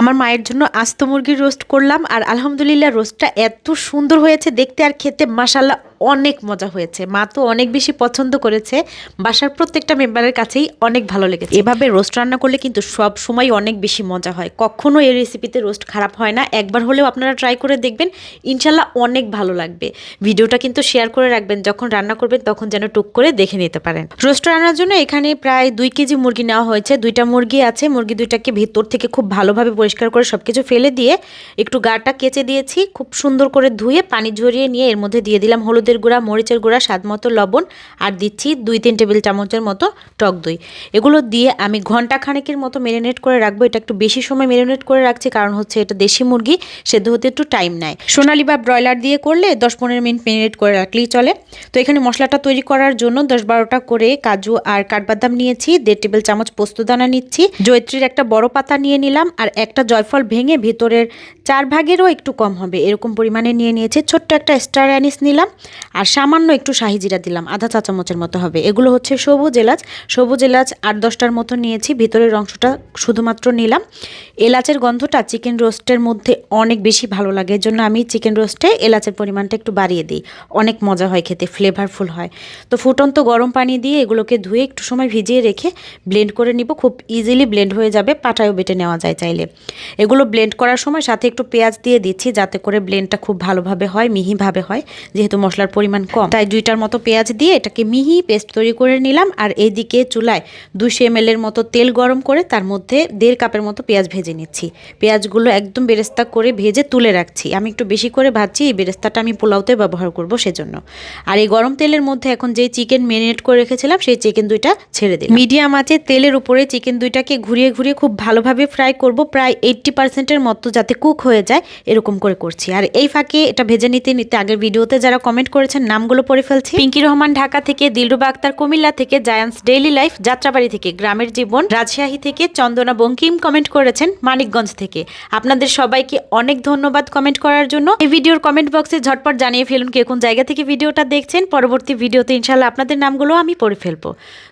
আমার মায়ের জন্য আস্ত মুরগির রোস্ট করলাম আর আলহামদুলিল্লাহ রোস্টটা এত সুন্দর হয়েছে, দেখতে আর খেতে মাসাল্লাহ অনেক মজা হয়েছে। মা তো অনেক বেশি পছন্দ করেছে। বাসার প্রত্যেকটা মেম্বারের কাছেই অনেক ভালো লেগেছে। এভাবে রোস্ট রান্না করলে কিন্তু সব সময় অনেক বেশি মজা হয়। কখনো এই রেসিপিতে রোস্ট খারাপ হয় না। একবার হলেও আপনারা ট্রাই করে দেখবেন। ইনশাল্লাহ অনেক ভালো লাগবে। ভিডিওটা কিন্তু শেয়ার করে রাখবেন। যখন রান্না করবেন, তখন যেন টুক করে দেখে নিতে পারেন। রোস্ট রান্নার জন্য এখানে প্রায় দুই কেজি মুরগি নেওয়া হয়েছে। দুইটা মুরগি আছে। মুরগি দুইটাকে ভেতর থেকে খুব ভালোভাবে পরিষ্কার করে সব কিছু ফেলে দিয়ে একটু গাটা কেচে দিয়েছি। খুব সুন্দর করে ধুয়ে পানি ঝরিয়ে নিয়ে এর মধ্যে দিয়ে দিলাম হলুদের গুঁড়া, মরিচের গুঁড়া, স্বাদ মতো লবণ, আর দিচ্ছি দুই তিন টেবিল চামচের মতো টক দই। এগুলো দিয়ে আমি ঘণ্টা খানেকের মতো মেরিনেট করে রাখব। এটা একটু বেশি সময় মেরিনেট করে রাখছি, কারণ হচ্ছে এটা দেশি মুরগি, সেদ্ধ হতে একটু টাইম নেয়। সোনালি বা ব্রয়লার দিয়ে করলে দশ পনেরো মিনিট মেরিনেট করে রাখলেই চলে। তো এখানে মশলাটা তৈরি করার জন্য দশ বারোটা করে কাজু আর কাঠবাদাম নিয়েছি, দেড় টেবিল চামচ পোস্তদানা নিচ্ছি, জয়ত্রীর একটা বড় পাতা নিয়ে নিলাম, আর একটা জয়ফল ভেঙে ভেতরের চার ভাগেরও একটু কম হবে। এরকম পরিমাণে নিয়ে নিয়েছি, ছোট্ট একটা স্টার অ্যানিস নিলাম। আর সামান্য একটু শাহি জিরা দিলাম, আধা চা চামচের মতো হবে। এগুলো হচ্ছে সবুজ এলাচ। সবুজ এলাচ আট দশটার মতো নিয়েছি, ভিতরের অংশটা শুধুমাত্র নিলাম। এলাচের গন্ধটা চিকেন রোস্টের মধ্যে অনেক বেশি ভালো লাগে এর জন্য আমি চিকেন রোস্টে এলাচের পরিমাণটা একটু বাড়িয়ে দিই। অনেক মজা হয় খেতে ফ্লেভারফুল হয়। তো ফুটন্ত গরম পানি দিয়ে এগুলোকে ধুয়ে একটু সময় ভিজিয়ে রেখে ব্লেন্ড করে নিব, খুব ইজিলি ব্লেন্ড হয়ে যাবে, পাটায়ও বেটে নেওয়া যায় চাইলে। এগুলো ব্লেন্ড করার সময় সাথে একটু পেঁয়াজ দিয়ে দিচ্ছি, যাতে করে ব্লেন্ডটা খুব ভালোভাবে হয়, মিহিভাবে হয়, যেহেতু মশলার পরিমাণ কম। তাই দুইটার মতো পেঁয়াজ দিয়ে এটাকে মিহি পেস্ট তৈরি করে নিলাম আর এইদিকে চুলায় দুশো এম এর মতো তেল গরম করে তার মধ্যে দেড় কাপের মতো পেঁয়াজ ভেজে নিচ্ছি। পেঁয়াজগুলো একদম বেরেস্তা করে ভেজে তুলে রাখছি। আমি একটু বেশি করে ভাজছি, এই বেরেস্তাটা আমি পোলাওতে ব্যবহার করব সেজন্য। আর এই গরম তেলের মধ্যে এখন যে চিকেন ম্যারিনেট করে রেখেছিলাম, সেই চিকেন দুইটা ছেড়ে দিই মিডিয়াম আছে তেলের উপরে চিকেন দুইটাকে ঘুরিয়ে ঘুরিয়ে খুব ভালোভাবে ফ্রাই করব। প্রায় এইট্টি পার্সেন্টের মতো যাতে কুক হয়ে যায়, এরকম করে করছি। আর এই ফাঁকে এটা ভেজে নিতে নিতে আগের ভিডিওতে যারা কমেন্ট করেছেন নামগুলো পড়ে ফেলছি। পিঙ্কি রহমান ঢাকা থেকে, দিলরুবা আক্তার কুমিল্লা থেকে জায়ান্স ডেইলি লাইফ, যাত্রাবাড়ি থেকে, গ্রামের জীবন, রাজশাহী থেকে, চন্দনা বঙ্কিম কমেন্ট করেছেন মানিকগঞ্জ থেকে। আপনাদের সবাইকে অনেক ধন্যবাদ কমেন্ট করার জন্য। এই ভিডিওর কমেন্ট বক্সে ঝটপট জানিয়ে ফেলুন কে কোন জায়গা থেকে ভিডিওটা দেখছেন। পরবর্তী ভিডিওতে ইনশাল্লাহ আপনাদের নামগুলো আমি পড়ে ফেলব।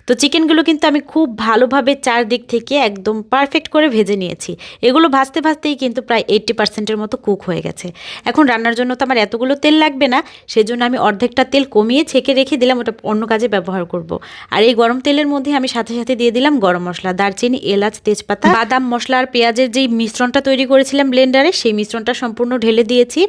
তো চিকেনগুলো কিন্তু আমি খুব ভালোভাবে চারদিক থেকে একদম পারফেক্ট করে ভেজে নিয়েছি। এগুলো ভাজতে ভাজতেই কিন্তু প্রায় এইট্টি পার্সেন্টের মতো কুক হয়ে গেছে। এখন রান্নার জন্য তো আমার এতগুলো তেল লাগবে না, সেজন্য আমি অর্ধেকটা তেল কমিয়ে ছেঁকে রেখে দিলাম, ওটা অন্য কাজে ব্যবহার করব। আর এই গরম তেলের মধ্যে আমি সাথে সাথে দিয়ে দিলাম গরম মশলা, দারচিনি, এলাচ, তেজপাতা, বাদাম, মশলা আর পেঁয়াজের যেই মিশ্রণটা তৈরি করেছিলাম ব্লেন্ডারে, সেই মিশ্রণটা সম্পূর্ণ ঢেলে দিয়েছি।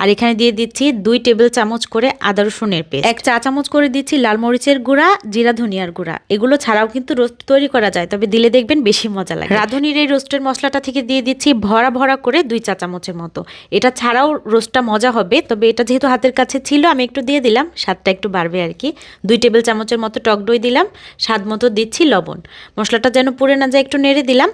আর এখানে দিয়ে দিচ্ছি দুই টেবিল চামচ করে আদা রসুনের পেস্ট। এক চা চামচ করে দিচ্ছি লাল মরিচের গুঁড়া, জিরা ধনিয়ার গুঁড়া। এগুলো ছাড়াও কিন্তু রোস্ট তৈরি করা যায়, তবে দিলে দেখবেন বেশি মজা লাগে। রাঁধুনির এই রোস্টের মশলাটা থেকে দিয়ে দিচ্ছি ভরা ভরা করে দুই চা চামচের মতো। এটা ছাড়াও রোস্টটা মজা হবে, তবে এটা যেহেতু হাতের কাছে ছিল, আমি একটু দিয়ে দিলাম, স্বাদটা একটু বাড়বে আর কি। দুই টেবিল চামচের মতো টক দই দিলাম, স্বাদ মতো দিচ্ছি লবণ। মশলাটা যেন পুড়ে না যায়, একটু নেড়ে দিলাম।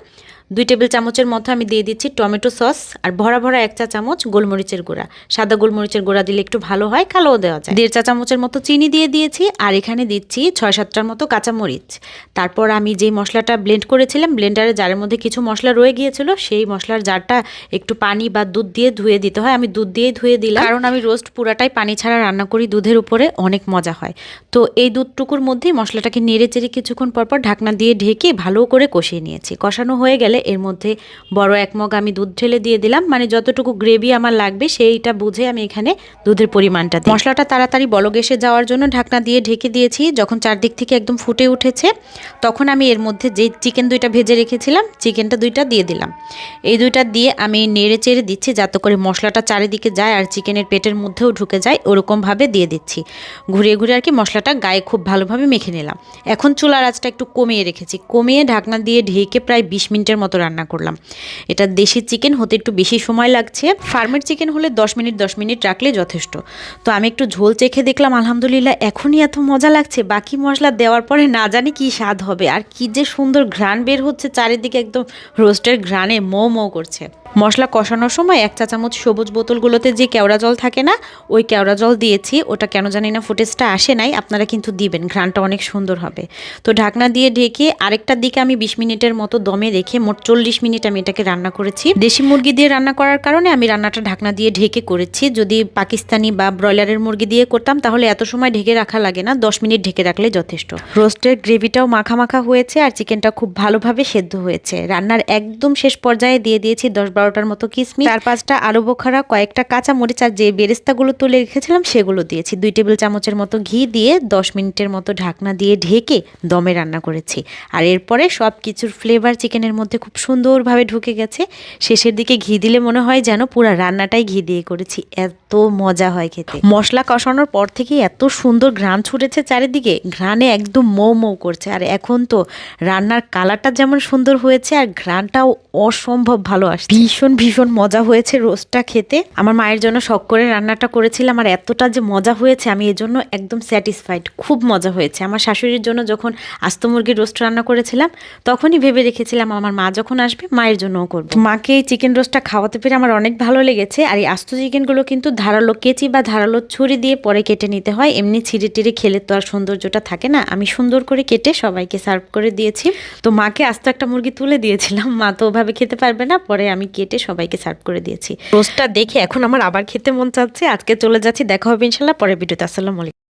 দুই টেবিল চামচের মতো আমি দিয়ে দিচ্ছি টমেটো সস আর ভরা ভরা এক চা চামচ গোলমরিচের গুঁড়া। সাদা গোলমরিচের গুঁড়া দিলে একটু ভালো হয়, কালোও দেওয়া যায়। দেড় চা চামচের মতো চিনি দিয়ে দিয়েছি আর এখানে দিচ্ছি ছয় সাতটার মতো কাঁচামরিচ। তারপর আমি যেই মশলাটা ব্লেন্ড করেছিলাম, ব্লেন্ডারে জারের মধ্যে কিছু মশলা রয়ে গিয়েছিল, সেই মশলার জারটা একটু পানি বা দুধ দিয়ে ধুয়ে দিতে হয়। আমি দুধ দিয়েই ধুয়ে দিলাম। কারণ আমি রোস্ট পুরাটাই পানি ছাড়া রান্না করি, দুধের উপরে অনেক মজা হয়। তো এই দুধটুকুর মধ্যেই মশলাটাকে নেড়ে চেড়ে কিছুক্ষণ পরপর ঢাকনা দিয়ে ঢেকে ভালো করে কষিয়ে নিয়েছি। কষানো হয়ে গেলে এর মধ্যে বড় এক মগ আমি দুধ ঢেলে দিয়ে দিলাম। মানে যতটুকু গ্রেভি আমার লাগবে সেইটা বুঝে আমি এখানে দুধের পরিমাণটা দিই। মশলাটা তাড়াতাড়ি বলক এসে যাওয়ার জন্য ঢাকনা দিয়ে ঢেকে দিয়েছি। যখন চারদিক থেকে একদম ফুটে উঠেছে, তখন আমি এর মধ্যে যে চিকেন দুইটা ভেজে রেখেছিলাম চিকেনটা দুইটা দিয়ে দিলাম। এই দুইটা দিয়ে আমি নেড়ে চেড়ে দিচ্ছি যাতে করে মশলাটা চারিদিকে যায় আর চিকেনের পেটের মধ্যেও ঢুকে যায়, ওরকমভাবে দিয়ে দিচ্ছি। ঘুরিয়ে ঘুরিয়ে আর কি মশলাটা গায়ে খুব ভালোভাবে মেখে নিলাম। এখন চুলার আঁচটা একটু কমিয়ে রেখেছি। কমিয়ে ঢাকনা দিয়ে ঢেকে প্রায় বিশ মিনিটের মতো রান্না করলাম। এটা দেশি চিকেন, হতে একটু বেশি সময় লাগছে। ফার্মের চিকেন হলে দশ মিনিট দশ মিনিট রাখলে যথেষ্ট। তো আমি একটু ঝোল চেখে দেখলাম, আলহামদুলিল্লাহ এখনই এত মজা লাগছে। বাকি মশলা দেওয়ার পরে না জানি কি স্বাদ হবে। আর কি যে সুন্দর ঘ্রাণ বের হচ্ছে, চারিদিকে একদম রোস্টের ঘ্রাণে মো মো করছে। মশলা কষানোর সময় এক চা চামচ সবুজ বোতলগুলোতে যে কেওড়া জল থাকে না, ওই কেওড়া জল দিয়েছি। ওটা কেন জানি না ফুটেজটা আসে নাই, আপনারা কিন্তু দিবেন, ঘ্রাণটা অনেক সুন্দর হবে। তো ঢাকনা দিয়ে ঢেকে আরেকটার দিকে আমি বিশ মিনিটের মতো দমে রেখে মোট চল্লিশ মিনিট আমি এটাকে রান্না করেছি। দেশি মুরগি দিয়ে রান্না করার কারণে আমি রান্নাটা ঢাকনা দিয়ে ঢেকে করেছি। যদি পাকিস্তানি বা ব্রয়লারের মুরগি দিয়ে করতাম, তাহলে এত সময় ঢেকে রাখা লাগে না, দশ মিনিট ঢেকে রাখলে যথেষ্ট। রোস্টের গ্রেভিটাও মাখা মাখা হয়েছে আর চিকেনটা খুব ভালোভাবে সেদ্ধ হয়েছে। রান্নার একদম শেষ পর্যায়ে দিয়ে দিয়েছি দশ বারোটার মতো কিসমি চার পাঁচটা আলু বোখারা কয়েকটা কাঁচা মরিচ আর যে বেরেস্তাগুলো তুলে রেখেছিলাম সেগুলো দিয়েছি। দুই টেবিল চামচের মতো ঘি দিয়ে দশ মিনিটের মতো ঢাকনা দিয়ে ঢেকে দমে রান্না করেছি। আর এরপরে সব কিছুর ফ্লেভার চিকেনের মধ্যে খুব সুন্দরভাবে ঢুকে গেছে। শেষের দিকে ঘি দিলে মনে হয় যেন পুরো রান্নাটাই ঘি দিয়ে করেছি। এত মজা হয় খেতে। মশলা কষানোর পর থেকে এত সুন্দর ঘ্রাণ ছুটেছে চারিদিকে। ঘ্রাণে একদম মৌ মৌ করছে। আর এখন তো রান্নার কালারটা যেমন সুন্দর হয়েছে আর ঘ্রাণটাও অসম্ভব ভালো আসছে। ভীষণ ভীষণ মজা হয়েছে রোস্টটা খেতে। আমার মায়ের জন্য শখ করে রান্নাটা করেছিলাম আর এতটা যে মজা হয়েছে আমি এর জন্য একদম স্যাটিসফাইড খুব মজা হয়েছে। আমার শাশুড়ির জন্য যখন আস্ত মুরগির রোস্ট রান্না করেছিলাম, তখনই ভেবে রেখেছিলাম আমার মা যখন আসবে, মায়ের জন্যও করব। মাকে এই চিকেন রোস্টটা খাওয়াতে পেরে আমার অনেক ভালো লেগেছে আর এই আস্ত চিকেনগুলো কিন্তু ধারালো কেচি বা ধারালো ছুরি দিয়ে পরে কেটে নিতে হয়। এমনি ছিঁড়ে টিড়ে খেলে তো আর সৌন্দর্যটা থাকে না। আমি সুন্দর করে কেটে সবাইকে সার্ভ করে দিয়েছি। তো মাকে আস্ত একটা মুরগি তুলে দিয়েছিলাম। মা তো ওভাবে খেতে পারবে না, পরে আমি কেটে সবাইকে সার্ভ করে দিয়েছি। রোস্টটা দেখে এখন আমার আবার খেতে মন চাচ্ছে। আজকে চলে যাচ্ছি, দেখা হবে ইনশাল্লাহ পরের ভিডিওতে। আসসালামু আলাইকুম।